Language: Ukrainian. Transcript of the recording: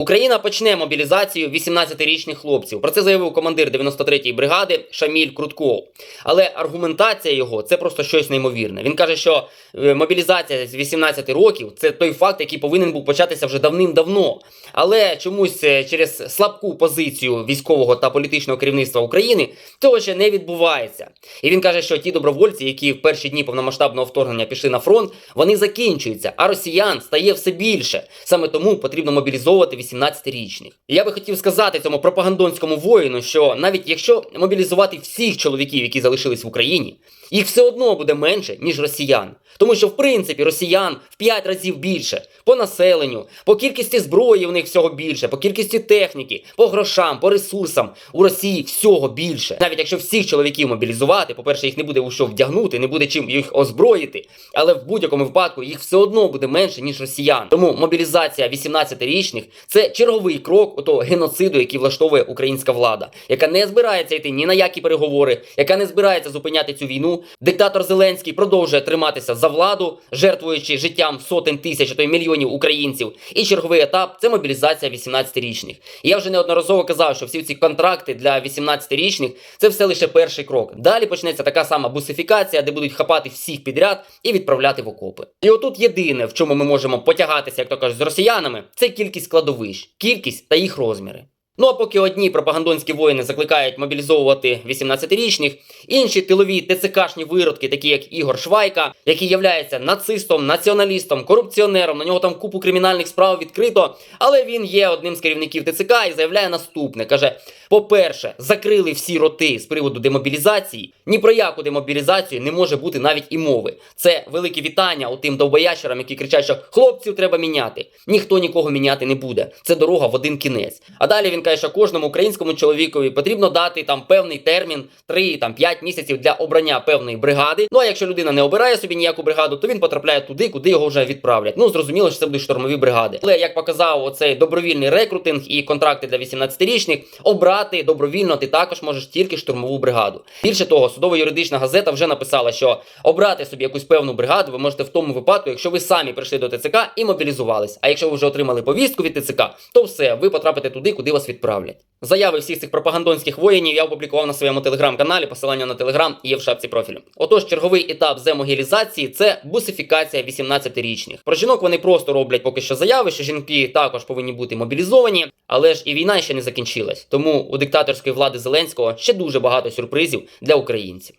Україна почне мобілізацію 18-річних хлопців. Про це заявив командир 93-ї бригади Шаміль Крутков. Але аргументація його це просто щось неймовірне. Він каже, що е, мобілізація з 18 років це той факт, який повинен був початися вже давним-давно. Але чомусь е, через слабку позицію військового та політичного керівництва України цього ще не відбувається. І він каже, що ті добровольці, які в перші дні повномасштабного вторгнення пішли на фронт, вони закінчуються, а росіян стає все більше. Саме тому потрібно мобілізовувати 18-річних. І я би хотів сказати цьому пропагандонському воїну, що навіть якщо мобілізувати всіх чоловіків, які залишились в Україні, їх все одно буде менше, ніж росіян. Тому що, в принципі, росіян в 5 разів більше по населенню, по кількості зброї в них всього більше, по кількості техніки, по грошам, по ресурсам у Росії всього більше. Навіть якщо всіх чоловіків мобілізувати, по-перше, їх не буде у що вдягнути, не буде чим їх озброїти, але в будь-якому випадку їх все одно буде менше, ніж росіян. Тому мобілізація 18-річних це черговий крок того геноциду, який влаштовує українська влада, яка не збирається йти ні на які переговори, яка не збирається зупиняти цю війну. Диктатор Зеленський продовжує триматися за владу, жертвуючи життям сотень тисяч, а то й мільйонів українців. І черговий етап це мобілізація 18-річних. І я вже неодноразово казав, що всі ці контракти для 18-річних це все лише перший крок. Далі почнеться така сама бусифікація, де будуть хапати всіх підряд і відправляти в окопи. І отут єдине, в чому ми можемо потягатися, як то кажуть, з росіянами, це кількість складовищ, кількість та їх розміри. Ну а поки одні пропагандонські воїни закликають мобілізовувати 18-річних, інші тилові ТЦКшні виродки, такі як Ігор Швайка, який являється нацистом, націоналістом, корупціонером, на нього там купу кримінальних справ відкрито, але він є одним з керівників ТЦК і заявляє наступне: каже: по-перше, закрили всі роти з приводу демобілізації. Ні про яку демобілізацію не може бути навіть і мови. Це велике вітання у тим довбоящерам, які кричать, що хлопців треба міняти. Ніхто нікого міняти не буде. Це дорога в один кінець. А далі він каже, що кожному українському чоловікові потрібно дати там певний термін, 3 там 5 місяців для обрання певної бригади. Ну а якщо людина не обирає собі ніяку бригаду, то він потрапляє туди, куди його вже відправлять. Ну зрозуміло, що це будуть штурмові бригади. Але як показав оцей добровільний рекрутинг і контракти для 18-річних, обрати добровільно ти також можеш тільки штурмову бригаду. Більше того, судово-юридична газета вже написала, що обрати собі якусь певну бригаду ви можете в тому випадку, якщо ви самі прийшли до ТЦК і мобілізувались. А якщо ви вже отримали повістку від ТЦК, то все, ви потрапите туди, куди вас відправлять. Заяви всіх цих пропагандонських воїнів я опублікував на своєму телеграм-каналі. Посилання на телеграм є в шапці профілю. Отож, черговий етап земогілізації це бусифікація 18-річних. Про жінок вони просто роблять поки що заяви, що жінки також повинні бути мобілізовані, але ж і війна ще не закінчилась. Тому у диктаторської влади Зеленського ще дуже багато сюрпризів для українців.